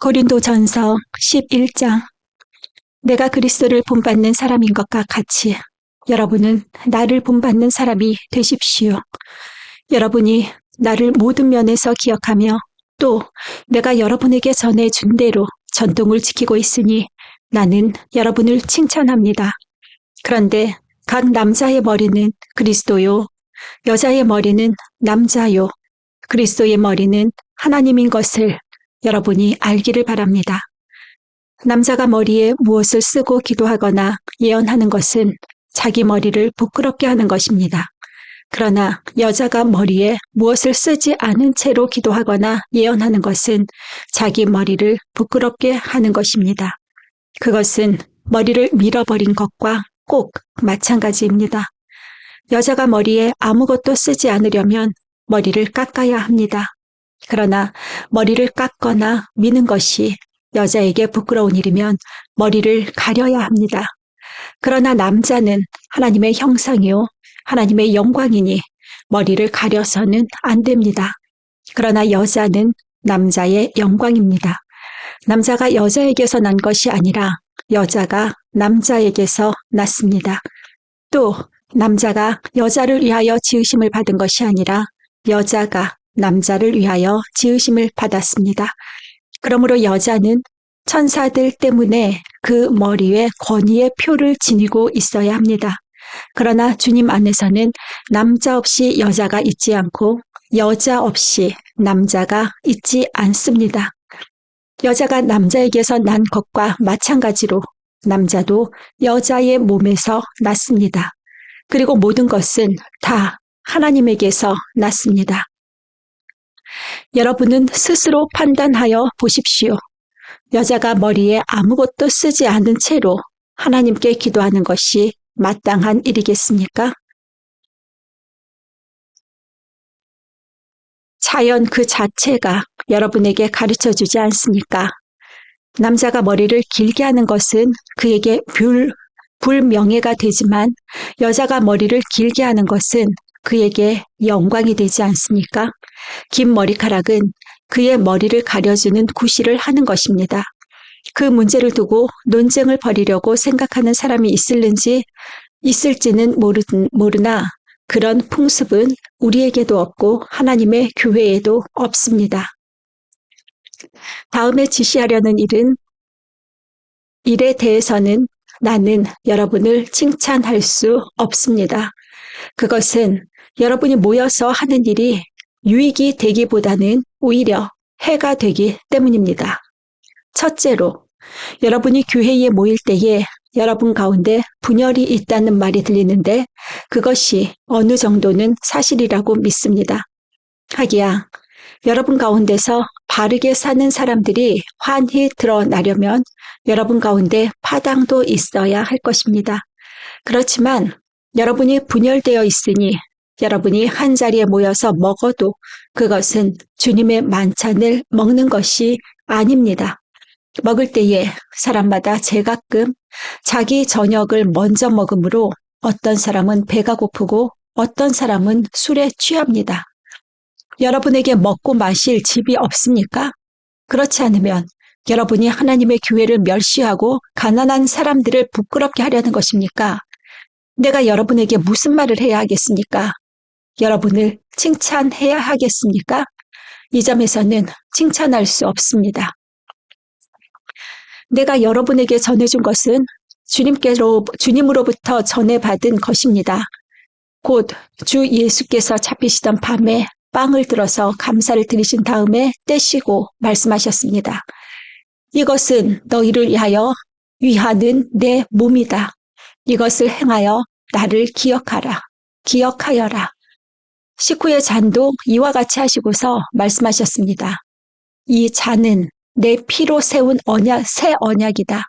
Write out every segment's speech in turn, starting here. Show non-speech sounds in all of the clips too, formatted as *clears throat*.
고린도 전서 11장 내가 그리스도를 본받는 사람인 것과 같이 여러분은 나를 본받는 사람이 되십시오. 여러분이 나를 모든 면에서 기억하며 또 내가 여러분에게 전해준 대로 전통을 지키고 있으니 나는 여러분을 칭찬합니다. 그런데 각 남자의 머리는 그리스도요, 여자의 머리는 남자요, 그리스도의 머리는 하나님인 것을 여러분이 알기를 바랍니다. 남자가 머리에 무엇을 쓰고 기도하거나 예언하는 것은 자기 머리를 부끄럽게 하는 것입니다. 그러나 여자가 머리에 무엇을 쓰지 않은 채로 기도하거나 예언하는 것은 자기 머리를 부끄럽게 하는 것입니다. 그것은 머리를 밀어버린 것과 꼭 마찬가지입니다. 여자가 머리에 아무것도 쓰지 않으려면 머리를 깎아야 합니다. 그러나 머리를 깎거나 미는 것이 여자에게 부끄러운 일이면 머리를 가려야 합니다. 그러나 남자는 하나님의 형상이요. 하나님의 영광이니 머리를 가려서는 안 됩니다. 그러나 여자는 남자의 영광입니다. 남자가 여자에게서 난 것이 아니라 여자가 남자에게서 났습니다. 또 남자가 여자를 위하여 지으심을 받은 것이 아니라 여자가 남자를 위하여 지으심을 받았습니다. 그러므로 여자는 천사들 때문에 그 머리에 권위의 표를 지니고 있어야 합니다. 그러나 주님 안에서는 남자 없이 여자가 있지 않고 여자 없이 남자가 있지 않습니다. 여자가 남자에게서 난 것과 마찬가지로 남자도 여자의 몸에서 났습니다. 그리고 모든 것은 다 하나님에게서 났습니다. 여러분은 스스로 판단하여 보십시오. 여자가 머리에 아무것도 쓰지 않은 채로 하나님께 기도하는 것이 마땅한 일이겠습니까? 자연 그 자체가 여러분에게 가르쳐 주지 않습니까? 남자가 머리를 길게 하는 것은 그에게 불, 불명예가 되지만 여자가 머리를 길게 하는 것은 그에게 영광이 되지 않습니까? 긴 머리카락은 그의 머리를 가려주는 구실을 하는 것입니다. 그 문제를 두고 논쟁을 벌이려고 생각하는 사람이 있을는지 있을지는 모르, 모르나 그런 풍습은 우리에게도 없고 하나님의 교회에도 없습니다. 다음에 지시하려는 일은 일에 대해서는 나는 여러분을 칭찬할 수 없습니다. 그것은 여러분이 모여서 하는 일이 유익이 되기보다는 오히려 해가 되기 때문입니다. 첫째로, 여러분이 교회에 모일 때에 여러분 가운데 분열이 있다는 말이 들리는데 그것이 어느 정도는 사실이라고 믿습니다. 하기야, 여러분 가운데서 바르게 사는 사람들이 환히 드러나려면 여러분 가운데 파당도 있어야 할 것입니다. 그렇지만 여러분이 분열되어 있으니 여러분이 한 자리에 모여서 먹어도 그것은 주님의 만찬을 먹는 것이 아닙니다. 먹을 때에 사람마다 제가끔 자기 저녁을 먼저 먹으므로 어떤 사람은 배가 고프고 어떤 사람은 술에 취합니다. 여러분에게 먹고 마실 집이 없습니까? 그렇지 않으면 여러분이 하나님의 교회를 멸시하고 가난한 사람들을 부끄럽게 하려는 것입니까? 내가 여러분에게 무슨 말을 해야 하겠습니까? 여러분을 칭찬해야 하겠습니까? 이 점에서는 칭찬할 수 없습니다. 내가 여러분에게 전해준 것은 주님께로, 주님으로부터 전해받은 것입니다. 곧 주 예수께서 잡히시던 밤에 빵을 들어서 감사를 드리신 다음에 떼시고 말씀하셨습니다. 이것은 너희를 위하여 위하는 내 몸이다. 이것을 행하여 나를 기억하라. 기억하여라. 식후의 잔도 이와 같이 하시고서 말씀하셨습니다. 이 잔은 내 피로 세운 언약, 새 언약이다.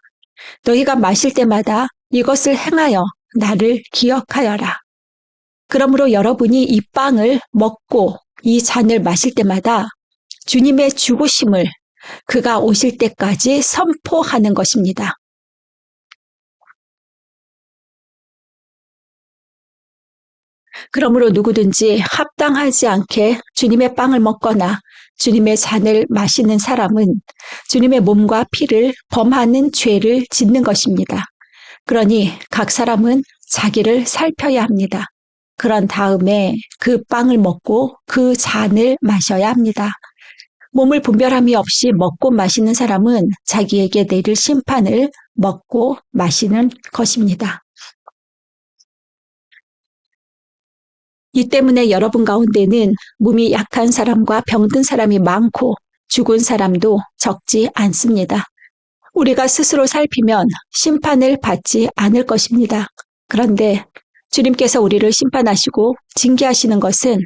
너희가 마실 때마다 이것을 행하여 나를 기억하여라. 그러므로 여러분이 이 빵을 먹고 이 잔을 마실 때마다 주님의 죽으심을 그가 오실 때까지 선포하는 것입니다. 그러므로 누구든지 합당하지 않게 주님의 빵을 먹거나 주님의 잔을 마시는 사람은 주님의 몸과 피를 범하는 죄를 짓는 것입니다. 그러니 각 사람은 자기를 살펴야 합니다. 그런 다음에 그 빵을 먹고 그 잔을 마셔야 합니다. 몸을 분별함이 없이 먹고 마시는 사람은 자기에게 내릴 심판을 먹고 마시는 것입니다. 이 때문에 여러분 가운데는 몸이 약한 사람과 병든 사람이 많고 죽은 사람도 적지 않습니다. 우리가 스스로 살피면 심판을 받지 않을 것입니다. 그런데 주님께서 우리를 심판하시고 징계하시는 것은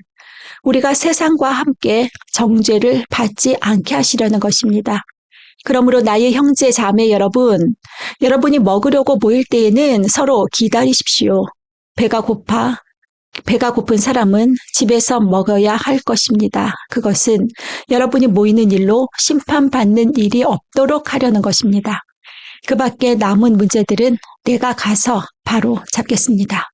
우리가 세상과 함께 정죄를 받지 않게 하시려는 것입니다. 그러므로 나의 형제 자매 여러분, 여러분이 먹으려고 모일 때에는 서로 기다리십시오. 배가 고파 배가 고픈 사람은 집에서 먹어야 할 것입니다. 그것은 여러분이 모이는 일로 심판받는 일이 없도록 하려는 것입니다. 그 밖에 남은 문제들은 내가 가서 바로 잡겠습니다.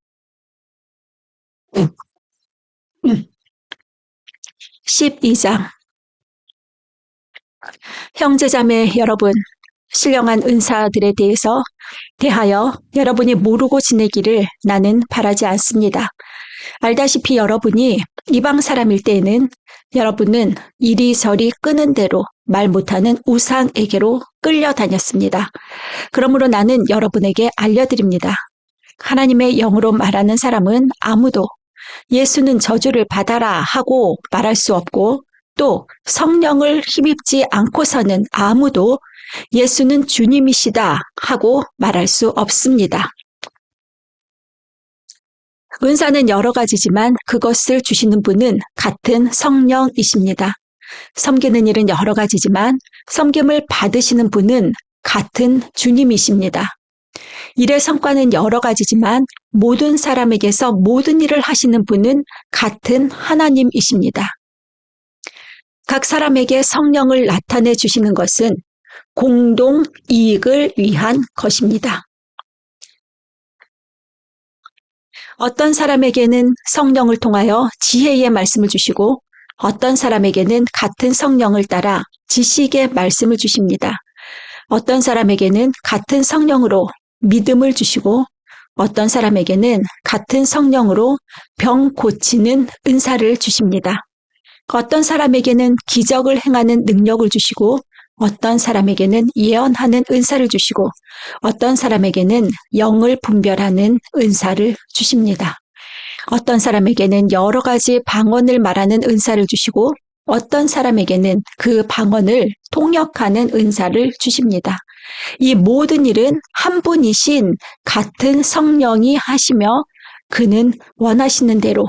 12장 형제자매 여러분, 신령한 은사들에 대해서 대하여 여러분이 모르고 지내기를 나는 바라지 않습니다. 알다시피 여러분이 이방 사람일 때에는 여러분은 이리저리 끄는 대로 말 못하는 우상에게로 끌려다녔습니다. 그러므로 나는 여러분에게 알려드립니다. 하나님의 영으로 말하는 사람은 아무도 예수는 저주를 받아라 하고 말할 수 없고 또 성령을 힘입지 않고서는 아무도 예수는 주님이시다 하고 말할 수 없습니다. 은사는 여러 가지지만 그것을 주시는 분은 같은 성령이십니다. 섬기는 일은 여러 가지지만 섬김을 받으시는 분은 같은 주님이십니다. 일의 성과는 여러 가지지만 모든 사람에게서 모든 일을 하시는 분은 같은 하나님이십니다. 각 사람에게 성령을 나타내 주시는 것은 공동 이익을 위한 것입니다. 어떤 사람에게는 성령을 통하여 지혜의 말씀을 주시고 어떤 사람에게는 같은 성령을 따라 지식의 말씀을 주십니다. 어떤 사람에게는 같은 성령으로 믿음을 주시고 어떤 사람에게는 같은 성령으로 병 고치는 은사를 주십니다. 어떤 사람에게는 기적을 행하는 능력을 주시고 어떤 사람에게는 예언하는 은사를 주시고 어떤 사람에게는 영을 분별하는 은사를 주십니다. 어떤 사람에게는 여러 가지 방언을 말하는 은사를 주시고 어떤 사람에게는 그 방언을 통역하는 은사를 주십니다. 이 모든 일은 한 분이신 같은 성령이 하시며 그는 원하시는 대로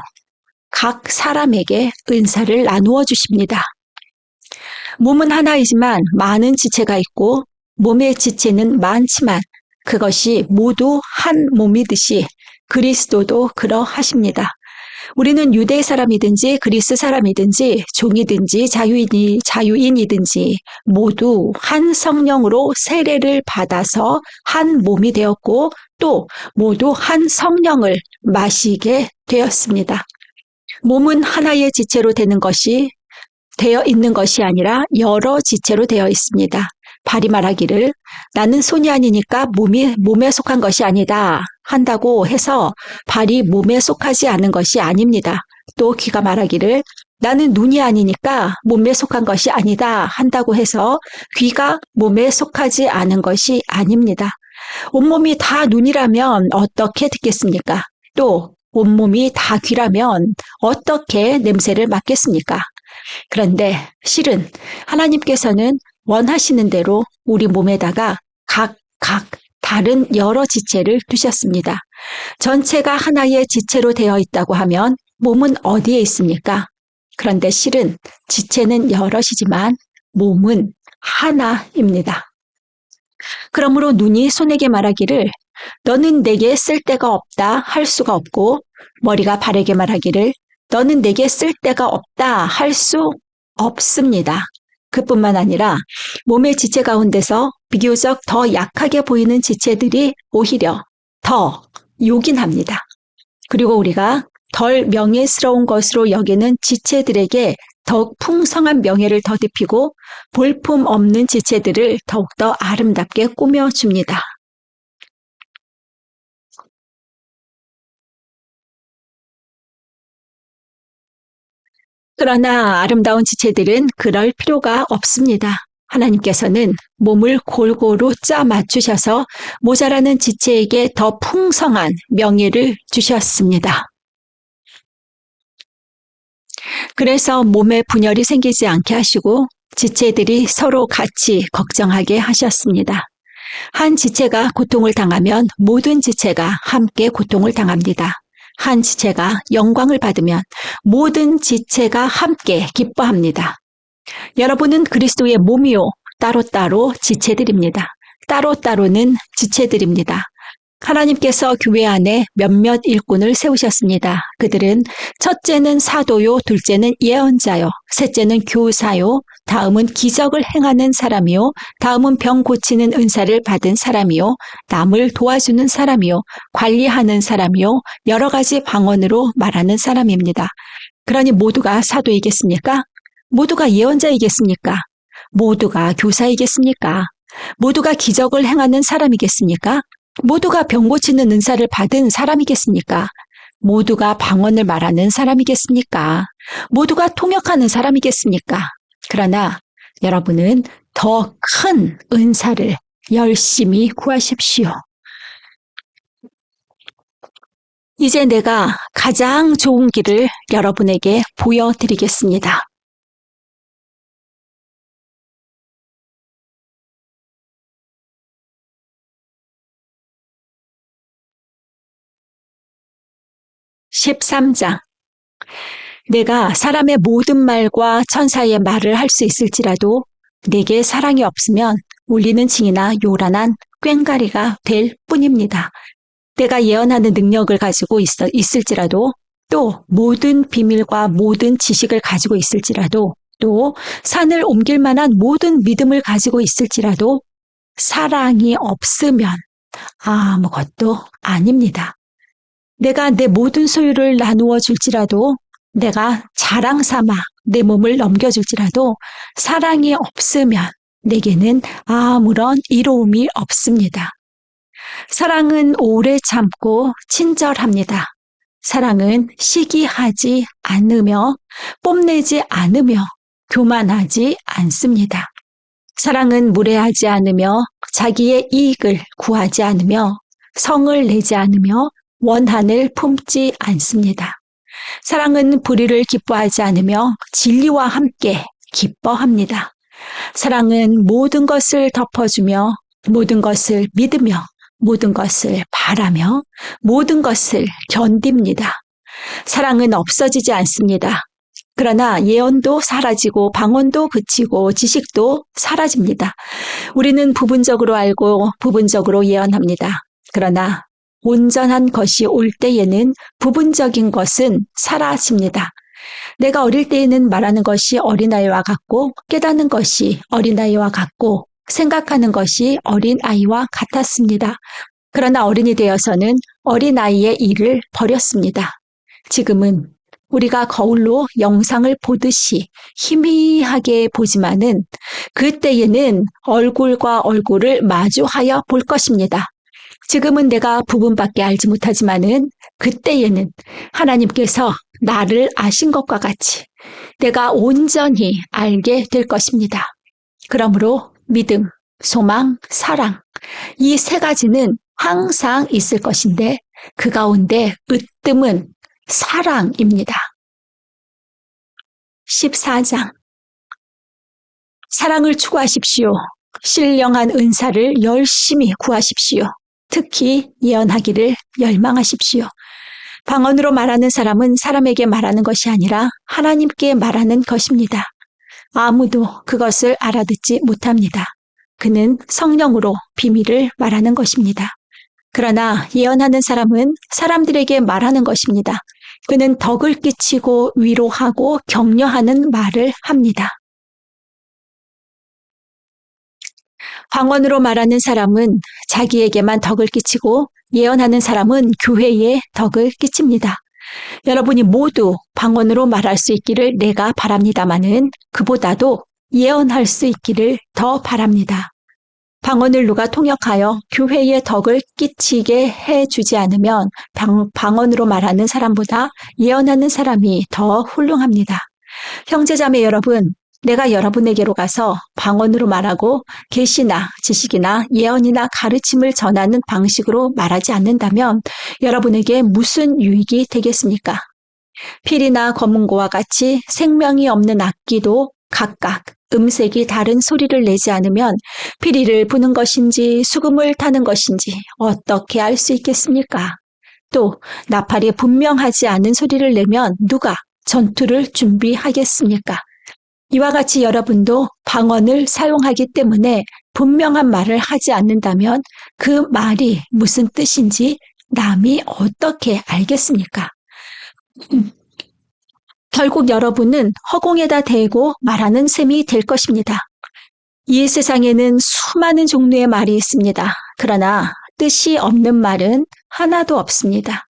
각 사람에게 은사를 나누어 주십니다. 몸은 하나이지만 많은 지체가 있고 몸의 지체는 많지만 그것이 모두 한 몸이듯이 그리스도도 그러하십니다. 우리는 유대 사람이든지 그리스 사람이든지 종이든지 자유인이 자유인이든지 모두 한 성령으로 세례를 받아서 한 몸이 되었고 또 모두 한 성령을 마시게 되었습니다. 몸은 하나의 지체로 되는 것이 되어 있는 것이 아니라 여러 지체로 되어 있습니다. 발이 말하기를 나는 손이 아니니까 몸이 몸에 속한 것이 아니다 한다고 해서 발이 몸에 속하지 않은 것이 아닙니다. 또 귀가 말하기를 나는 눈이 아니니까 몸에 속한 것이 아니다 한다고 해서 귀가 몸에 속하지 않은 것이 아닙니다. 온몸이 다 눈이라면 어떻게 듣겠습니까? 또 온몸이 다 귀라면 어떻게 냄새를 맡겠습니까? 그런데 실은 하나님께서는 원하시는 대로 우리 몸에다가 각, 각 다른 여러 지체를 두셨습니다. 전체가 하나의 지체로 되어 있다고 하면 몸은 어디에 있습니까? 그런데 실은 지체는 여럿이지만 몸은 하나입니다. 그러므로 눈이 손에게 말하기를 너는 내게 쓸 데가 없다 할 수가 없고 머리가 발에게 말하기를 너는 내게 쓸 데가 없다 할 수 없습니다. 그뿐만 아니라 몸의 지체 가운데서 비교적 더 약하게 보이는 지체들이 오히려 더 요긴합니다. 그리고 우리가 덜 명예스러운 것으로 여기는 지체들에게 더욱 풍성한 명예를 더듬히고 볼품 없는 지체들을 더욱더 아름답게 꾸며줍니다. 그러나 아름다운 지체들은 그럴 필요가 없습니다. 하나님께서는 몸을 골고루 짜 맞추셔서 모자라는 지체에게 더 풍성한 명예를 주셨습니다. 그래서 몸에 분열이 생기지 않게 하시고 지체들이 서로 같이 걱정하게 하셨습니다. 한 지체가 고통을 당하면 모든 지체가 함께 고통을 당합니다. 한 지체가 영광을 받으면 모든 지체가 함께 기뻐합니다. 여러분은 그리스도의 몸이요. 따로따로 지체들입니다. 따로따로는 지체들입니다. 하나님께서 교회 안에 몇몇 일꾼을 세우셨습니다. 그들은 첫째는 사도요, 둘째는 예언자요, 셋째는 교사요, 다음은 기적을 행하는 사람이요, 다음은 병 고치는 은사를 받은 사람이요, 남을 도와주는 사람이요, 관리하는 사람이요, 여러 가지 방언으로 말하는 사람입니다. 그러니 모두가 사도이겠습니까? 모두가 예언자이겠습니까? 모두가 교사이겠습니까? 모두가 기적을 행하는 사람이겠습니까? 모두가 병 고치는 은사를 받은 사람이겠습니까? 모두가 방언을 말하는 사람이겠습니까? 모두가 통역하는 사람이겠습니까? 그러나 여러분은 더 큰 은사를 열심히 구하십시오. 이제 내가 가장 좋은 길을 여러분에게 보여드리겠습니다. 13장 내가 사람의 모든 말과 천사의 말을 할 수 있을지라도 내게 사랑이 없으면 울리는 징이나 요란한 꽹가리가 될 뿐입니다. 내가 예언하는 능력을 가지고 있, 있을지라도 또 모든 비밀과 모든 지식을 가지고 있을지라도 또 산을 옮길 만한 모든 믿음을 가지고 있을지라도 사랑이 없으면 아무것도 아닙니다. 내가 내 모든 소유를 나누어 줄지라도 내가 자랑 삼아 내 몸을 넘겨줄지라도 사랑이 없으면 내게는 아무런 이로움이 없습니다. 사랑은 오래 참고 친절합니다. 사랑은 시기하지 않으며 뽐내지 않으며 교만하지 않습니다. 사랑은 무례하지 않으며 자기의 이익을 구하지 않으며 성을 내지 않으며 원한을 품지 않습니다. 사랑은 불의를 기뻐하지 않으며 진리와 함께 기뻐합니다. 사랑은 모든 것을 덮어주며 모든 것을 믿으며 모든 것을 바라며 모든 것을 견딥니다. 사랑은 없어지지 않습니다. 그러나 예언도 사라지고 방언도 그치고 지식도 사라집니다. 우리는 부분적으로 알고 부분적으로 예언합니다. 그러나 온전한 것이 올 때에는 부분적인 것은 사라집니다. 내가 어릴 때에는 말하는 것이 어린아이와 같고 깨닫는 것이 어린아이와 같고 생각하는 것이 어린아이와 같았습니다. 그러나 어른이 되어서는 어린아이의 일을 버렸습니다. 지금은 우리가 거울로 영상을 보듯이 희미하게 보지만은 그때에는 얼굴과 얼굴을 마주하여 볼 것입니다. 지금은 내가 부분밖에 알지 못하지만은 그때에는 하나님께서 나를 아신 것과 같이 내가 온전히 알게 될 것입니다. 그러므로 믿음, 소망, 사랑 이 세 가지는 항상 있을 것인데 그 가운데 으뜸은 사랑입니다. 14장 사랑을 추구하십시오. 신령한 은사를 열심히 구하십시오. 특히 예언하기를 열망하십시오. 방언으로 말하는 사람은 사람에게 말하는 것이 아니라 하나님께 말하는 것입니다. 아무도 그것을 알아듣지 못합니다. 그는 성령으로 비밀을 말하는 것입니다. 그러나 예언하는 사람은 사람들에게 말하는 것입니다. 그는 덕을 끼치고 위로하고 격려하는 말을 합니다. 방언으로 말하는 사람은 자기에게만 덕을 끼치고 예언하는 사람은 교회에 덕을 끼칩니다. 여러분이 모두 방언으로 말할 수 있기를 내가 바랍니다마는 그보다도 예언할 수 있기를 더 바랍니다. 방언을 누가 통역하여 교회의 덕을 끼치게 해주지 않으면 방, 방언으로 말하는 사람보다 예언하는 사람이 더 훌륭합니다. 형제자매 여러분, 내가 여러분에게로 가서 방언으로 말하고 계시나 지식이나 예언이나 가르침을 전하는 방식으로 말하지 않는다면 여러분에게 무슨 유익이 되겠습니까? 필이나 검은고와 같이 생명이 없는 악기도 각각 음색이 다른 소리를 내지 않으면 피리를 부는 것인지 수금을 타는 것인지 어떻게 알 수 있겠습니까? 또 나팔이 분명하지 않은 소리를 내면 누가 전투를 준비하겠습니까? 이와 같이 여러분도 방언을 사용하기 때문에 분명한 말을 하지 않는다면 그 말이 무슨 뜻인지 남이 어떻게 알겠습니까? *clears throat* 결국 여러분은 허공에다 대고 말하는 셈이 될 것입니다. 이 세상에는 수많은 종류의 말이 있습니다. 그러나 뜻이 없는 말은 하나도 없습니다.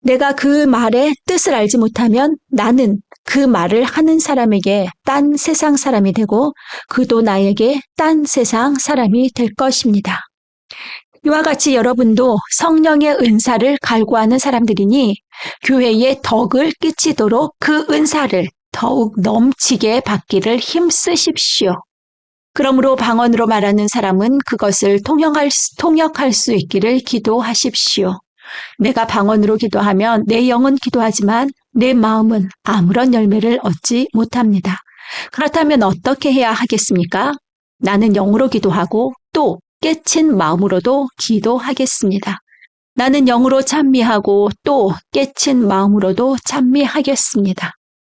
내가 그 말의 뜻을 알지 못하면 나는 그 말을 하는 사람에게 딴 세상 사람이 되고 그도 나에게 딴 세상 사람이 될 것입니다. 이와 같이 여러분도 성령의 은사를 갈구하는 사람들이니 교회에 덕을 끼치도록 그 은사를 더욱 넘치게 받기를 힘쓰십시오. 그러므로 방언으로 말하는 사람은 그것을 통역할, 통역할 수 있기를 기도하십시오. 내가 방언으로 기도하면 내 영은 기도하지만 내 마음은 아무런 열매를 얻지 못합니다. 그렇다면 어떻게 해야 하겠습니까? 나는 영으로 기도하고 또 깨친 마음으로도 기도하겠습니다. 나는 영으로 찬미하고 또 깨친 마음으로도 찬미하겠습니다.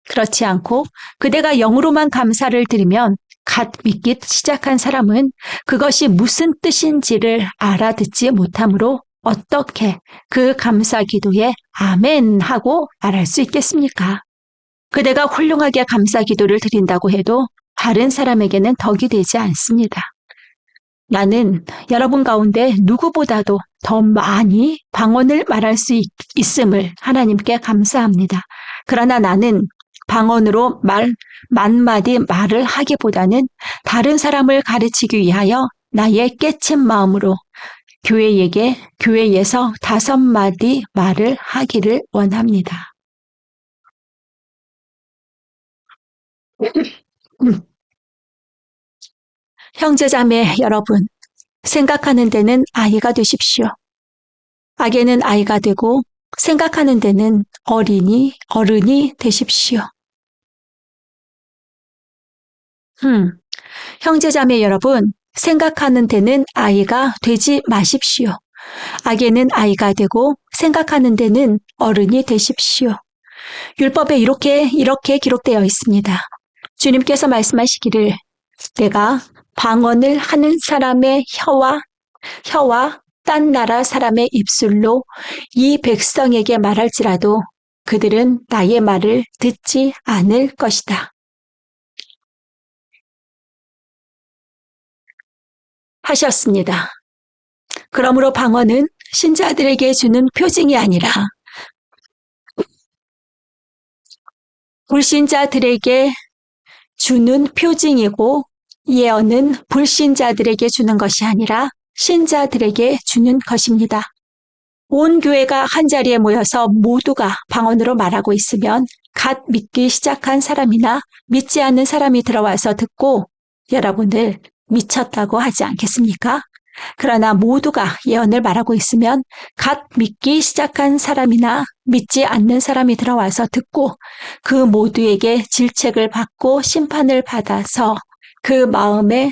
그렇지 않고 그대가 영으로만 감사를 드리면 갓 믿기 시작한 사람은 그것이 무슨 뜻인지를 알아듣지 못하므로 어떻게 그 감사 기도에 아멘 하고 말할 수 있겠습니까? 그대가 훌륭하게 감사 기도를 드린다고 해도 다른 사람에게는 덕이 되지 않습니다. 나는 여러분 가운데 누구보다도 더 많이 방언을 말할 수 있, 있음을 하나님께 감사합니다. 그러나 나는 방언으로 말, 만마디 말을 하기보다는 다른 사람을 가르치기 위하여 나의 깨친 마음으로 교회에게 교회에서 다섯 마디 말을 하기를 원합니다. *laughs* 형제자매 여러분, 생각하는 데는 아이가 되십시오. 악에는 아이가 되고 생각하는 데는 어린이, 어른이 되십시오. 음, 형제자매 여러분, 생각하는 데는 아이가 되지 마십시오. 악에는 아이가 되고 생각하는 데는 어른이 되십시오. 율법에 이렇게 이렇게 기록되어 있습니다. 주님께서 말씀하시기를 내가 방언을 하는 사람의 혀와 혀와 딴 나라 사람의 입술로 이 백성에게 말할지라도 그들은 나의 말을 듣지 않을 것이다. 하셨습니다. 그러므로 방언은 신자들에게 주는 표징이 아니라 불신자들에게 주는 표징이고 예언은 불신자들에게 주는 것이 아니라 신자들에게 주는 것입니다. 온 교회가 한 자리에 모여서 모두가 방언으로 말하고 있으면 갓 믿기 시작한 사람이나 믿지 않는 사람이 들어와서 듣고 여러분들 미쳤다고 하지 않겠습니까? 그러나 모두가 예언을 말하고 있으면 갓 믿기 시작한 사람이나 믿지 않는 사람이 들어와서 듣고 그 모두에게 질책을 받고 심판을 받아서 그 마음에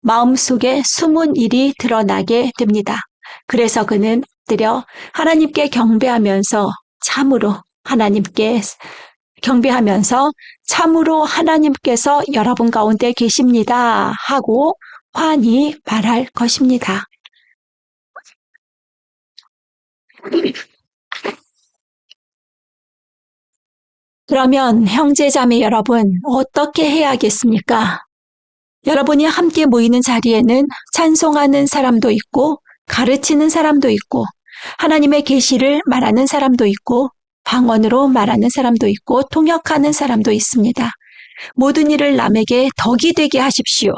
마음속에 숨은 일이 드러나게 됩니다. 그래서 그는 엎드려 하나님께 경배하면서 참으로 하나님께 경배하면서 참으로 하나님께서 여러분 가운데 계십니다 하고 환히 말할 것입니다. 그러면 형제자매 여러분 어떻게 해야겠습니까? 여러분이 함께 모이는 자리에는 찬송하는 사람도 있고 가르치는 사람도 있고 하나님의 계시를 말하는 사람도 있고 방언으로 말하는 사람도 있고 통역하는 사람도 있습니다. 모든 일을 남에게 덕이 되게 하십시오.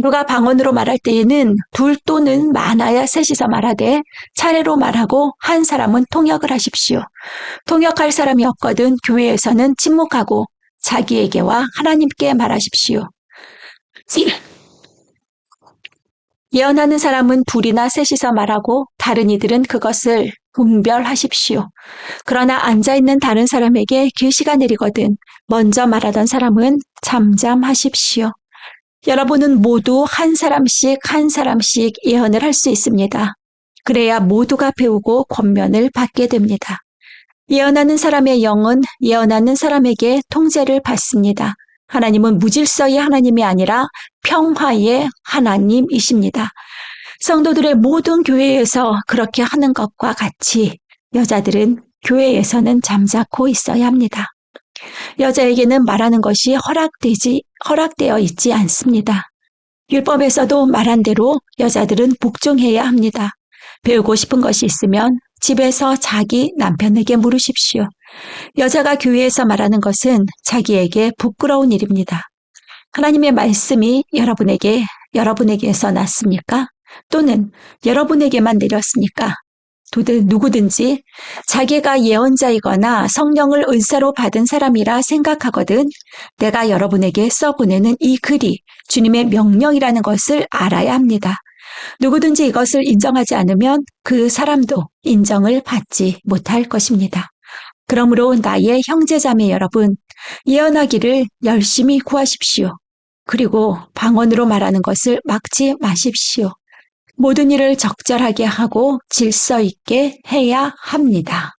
누가 방언으로 말할 때에는 둘 또는 많아야 셋이서 말하되 차례로 말하고 한 사람은 통역을 하십시오. 통역할 사람이 없거든 교회에서는 침묵하고 자기에게와 하나님께 말하십시오. 예언하는 사람은 둘이나 셋이서 말하고 다른 이들은 그것을 분별하십시오. 그러나 앉아있는 다른 사람에게 계시가 내리거든 먼저 말하던 사람은 잠잠하십시오. 여러분은 모두 한 사람씩 한 사람씩 예언을 할 수 있습니다. 그래야 모두가 배우고 권면을 받게 됩니다. 예언하는 사람의 영은 예언하는 사람에게 통제를 받습니다. 하나님은 무질서의 하나님이 아니라 평화의 하나님이십니다. 성도들의 모든 교회에서 그렇게 하는 것과 같이 여자들은 교회에서는 잠자코 있어야 합니다. 여자에게는 말하는 것이 허락되지, 허락되어 있지 않습니다. 율법에서도 말한 대로 여자들은 복종해야 합니다. 배우고 싶은 것이 있으면 집에서 자기 남편에게 물으십시오. 여자가 교회에서 말하는 것은 자기에게 부끄러운 일입니다. 하나님의 말씀이 여러분에게, 여러분에게서 났습니까? 또는 여러분에게만 내렸습니까? 도대 누구든지 자기가 예언자이거나 성령을 은사로 받은 사람이라 생각하거든 내가 여러분에게 써보내는 이 글이 주님의 명령이라는 것을 알아야 합니다. 누구든지 이것을 인정하지 않으면 그 사람도 인정을 받지 못할 것입니다. 그러므로 나의 형제자매 여러분, 예언하기를 열심히 구하십시오. 그리고 방언으로 말하는 것을 막지 마십시오. 모든 일을 적절하게 하고 질서 있게 해야 합니다.